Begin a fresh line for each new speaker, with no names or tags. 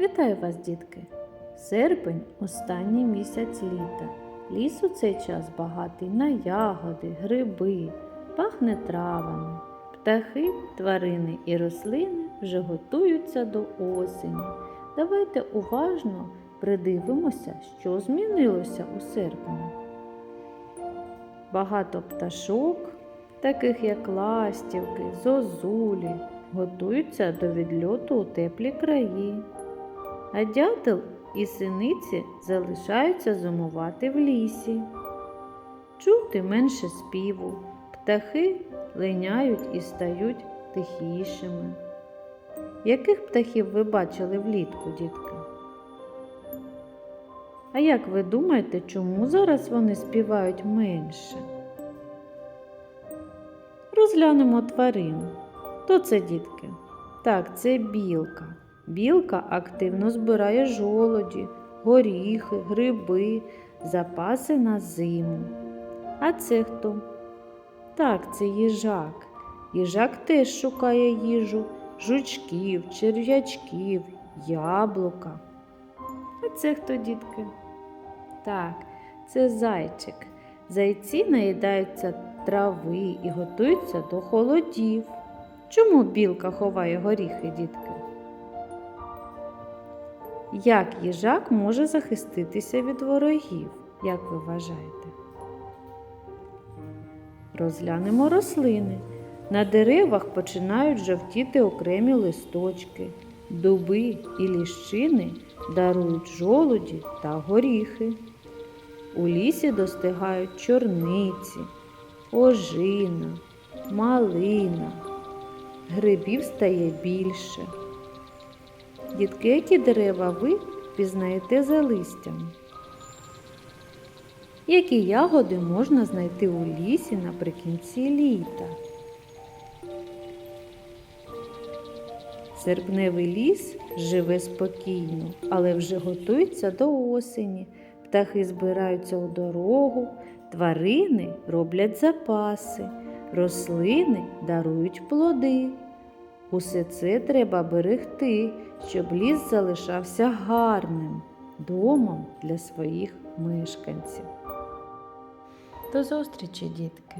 Вітаю вас, дітки! Серпень останній місяць літа. Ліс у цей час багатий на ягоди, гриби, пахне травами. Птахи, тварини і рослини вже готуються до осені. Давайте уважно придивимося, що змінилося у серпні. Багато пташок, таких як ластівки, зозулі, готуються до відльоту у теплі краї. А дятел і синиці залишаються зимувати в лісі. Чути менше співу, птахи линяють і стають тихішими. Яких птахів ви бачили влітку, дітки? А як ви думаєте, чому зараз вони співають менше? Розглянемо тварин. Хто це, дітки? Так, це білка. Білка активно збирає жолоді, горіхи, гриби, запаси на зиму. А це хто? Так, це їжак. Їжак теж шукає їжу, жучків, черв'ячків, яблука. А це хто, дітки? Так, це зайчик. Зайці наїдаються трави і готуються до холодів. Чому білка ховає горіхи, дітки? Як їжак може захиститися від ворогів, як ви вважаєте? Розглянемо рослини. На деревах починають жовтіти окремі листочки. Дуби і ліщини дарують жолуді та горіхи. У лісі достигають чорниці, ожина, малина. Грибів стає більше. Дітки, які дерева ви пізнаєте за листям? Які ягоди можна знайти у лісі наприкінці літа? Серпневий ліс живе спокійно, але вже готується до осені. Птахи збираються у дорогу, тварини роблять запаси, рослини дарують плоди. Усе це треба берегти, щоб ліс залишався гарним домом для своїх мешканців. До зустрічі, дітки!